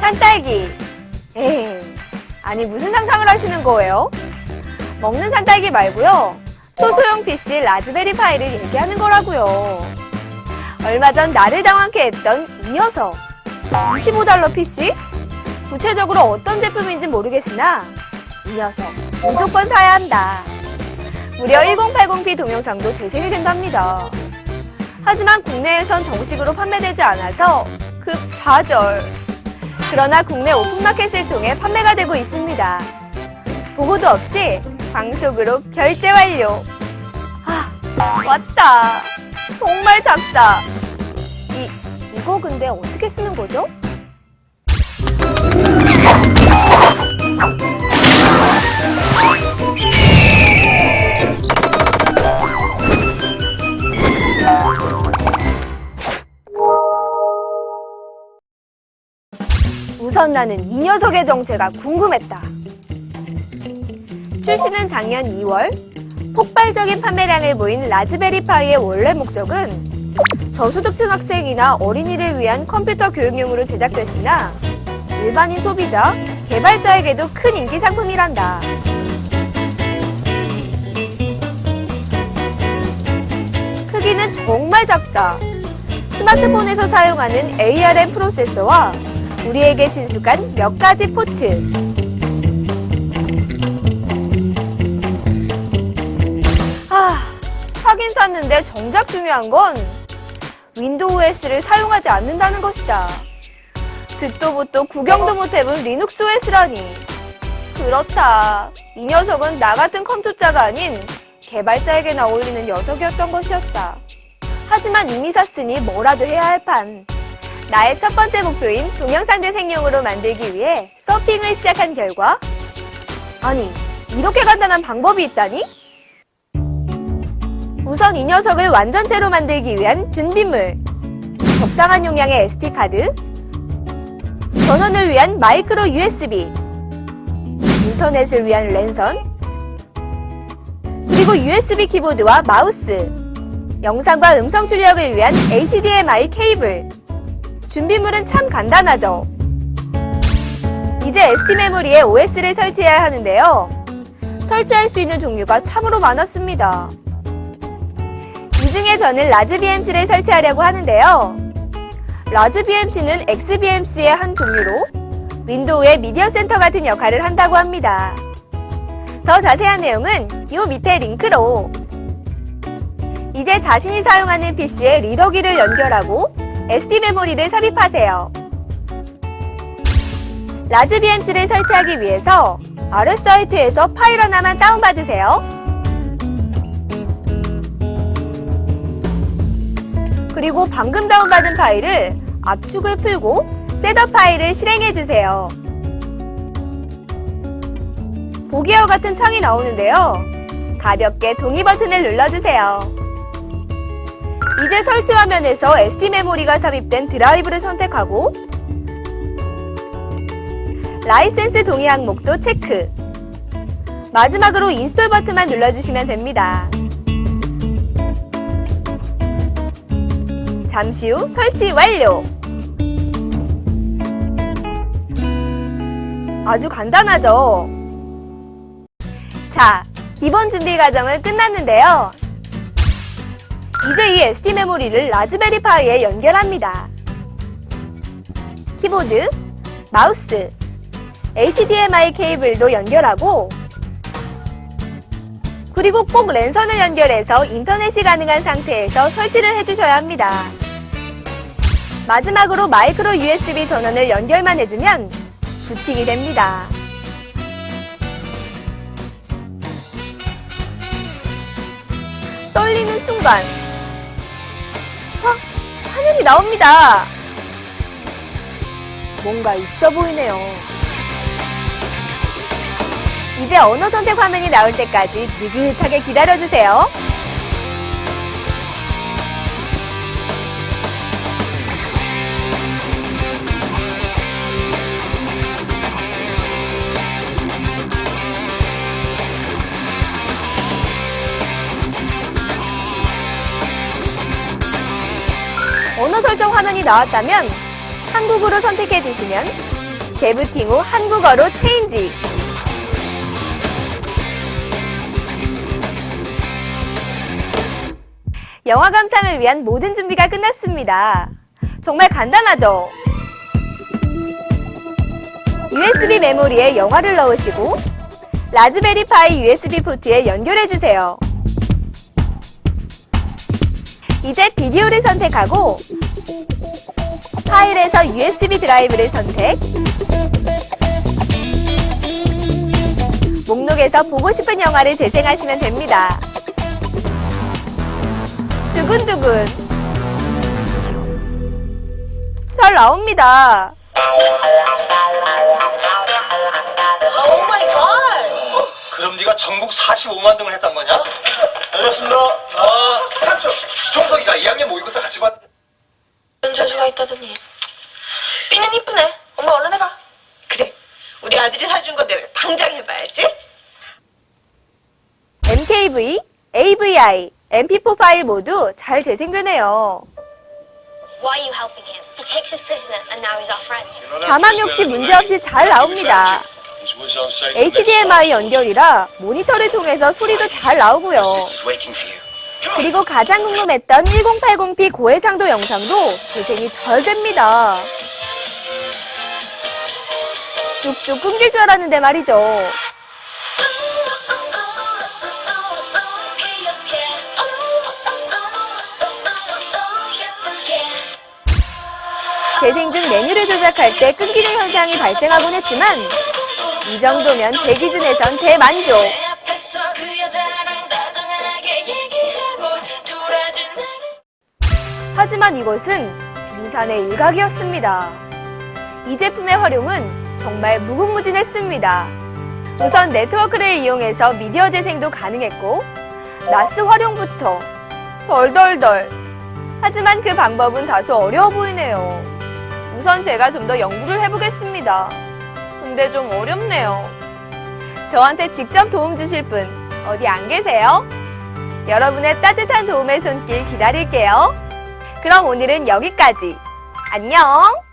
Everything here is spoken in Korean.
산딸기. 에이, 아니 무슨 상상을 하시는 거예요? 먹는 산딸기 말고요. 초소형 PC 라즈베리 파이를 얘기하는 거라고요. 얼마 전 나를 당황케 했던 이 녀석. 25달러 PC? 구체적으로 어떤 제품인지 모르겠으나 이 녀석 무조건 사야 한다. 무려 1080p 동영상도 재생이 된답니다. 하지만 국내에선 정식으로 판매되지 않아서 급 좌절. 그러나 국내 오픈마켓을 통해 판매가 되고 있습니다. 보고도 없이 광속으로 결제 완료. 아, 왔다. 정말 작다. 이, 이거 근데 어떻게 쓰는 거죠? 나는 이 녀석의 정체가 궁금했다. 출시는 작년 2월 폭발적인 판매량을 보인 라즈베리 파이의 원래 목적은 저소득층 학생이나 어린이를 위한 컴퓨터 교육용으로 제작됐으나 일반인 소비자, 개발자에게도 큰 인기 상품이란다. 크기는 정말 작다. 스마트폰에서 사용하는 ARM 프로세서와 우리에게 친숙한 몇 가지 포트. 아, 사긴 샀는데 정작 중요한 건 윈도우 OS를 사용하지 않는다는 것이다. 듣도 보도 구경도 못 해본 리눅스 OS라니. 그렇다. 이 녀석은 나 같은 컴퓨터가 아닌 개발자에게나 어울리는 녀석이었던 것이었다. 하지만 이미 샀으니 뭐라도 해야 할 판. 나의 첫 번째 목표인 동영상 재생용으로 만들기 위해 서핑을 시작한 결과? 아니 이렇게 간단한 방법이 있다니? 우선 이 녀석을 완전체로 만들기 위한 준비물. 적당한 용량의 SD카드. 전원을 위한 마이크로 USB 인터넷을 위한 랜선. 그리고 USB 키보드와 마우스. 영상과 음성 출력을 위한 HDMI 케이블 준비물은 참 간단하죠. 이제 SD 메모리에 OS를 설치해야 하는데요. 설치할 수 있는 종류가 참으로 많았습니다. 이 중에 저는 라즈 BMC를 설치하려고 하는데요. 라즈 BMC는 XBMC의 한 종류로 윈도우의 미디어 센터 같은 역할을 한다고 합니다. 더 자세한 내용은 이 밑에 링크로 이제 자신이 사용하는 PC에 리더기를 연결하고 SD 메모리를 삽입하세요. 라즈 BMC를 설치하기 위해서 아래 사이트에서 파일 하나만 다운받으세요. 그리고 방금 다운받은 파일을 압축을 풀고 셋업 파일을 실행해주세요. 보기와 같은 창이 나오는데요. 가볍게 동의 버튼을 눌러주세요. 이제 설치 화면에서 SD 메모리가 삽입된 드라이브를 선택하고 라이센스 동의 항목도 체크. 마지막으로 인스톨 버튼만 눌러주시면 됩니다. 잠시 후 설치 완료! 아주 간단하죠? 자, 기본 준비 과정은 끝났는데요. 이제 이 SD 메모리를 라즈베리 파이에 연결합니다. 키보드, 마우스, HDMI 케이블도 연결하고 그리고 꼭 랜선을 연결해서 인터넷이 가능한 상태에서 설치를 해주셔야 합니다. 마지막으로 마이크로 USB 전원을 연결만 해주면 부팅이 됩니다. 떨리는 순간 화, 화면이 나옵니다. 뭔가 있어 보이네요. 이제 언어 선택 화면이 나올 때까지 느긋하게 기다려주세요. 설정 화면이 나왔다면 한국어로 선택해 주시면 재부팅 후 한국어로 체인지. 영화 감상을 위한 모든 준비가 끝났습니다. 정말 간단하죠? USB 메모리에 영화를 넣으시고 라즈베리 파이 USB 포트에 연결해 주세요. 이제 비디오를 선택하고 파일에서 USB 드라이브를 선택 목록에서 보고 싶은 영화를 재생하시면 됩니다. 두근두근 잘 나옵니다. Oh my god! 그럼 네가 전국 45만 등을 했단 거냐? 알겠습니다. 아, 삼촌, 종석이가 2학년 모의고사 같이 봤. 저주가 있다더니 삐는 이쁘네 엄마 얼른 해봐 그래 우리 아들이 사준 건데 당장 해봐야지 MKV, AVI, MP4 파일 모두 잘 재생되네요. Why are you helping him? He takes us prisoner and now he's our friend. 자막 역시 문제없이 잘 나옵니다. HDMI 연결이라 모니터를 통해서 소리도 잘 나오고요. 그리고 가장 궁금했던 1080p 고해상도 영상도 재생이 잘 됩니다. 뚝뚝 끊길 줄 알았는데 말이죠. 재생 중 메뉴를 조작할 때 끊기는 현상이 발생하곤 했지만 이 정도면 제 기준에선 대만족. 하지만 이것은 빙산의 일각이었습니다. 이 제품의 활용은 정말 무궁무진했습니다. 우선 네트워크를 이용해서 미디어 재생도 가능했고, 나스 활용부터 덜덜덜. 하지만 그 방법은 다소 어려워 보이네요. 우선 제가 좀 더 연구를 해보겠습니다. 근데 좀 어렵네요. 저한테 직접 도움 주실 분 어디 안 계세요? 여러분의 따뜻한 도움의 손길 기다릴게요. 그럼 오늘은 여기까지. 안녕!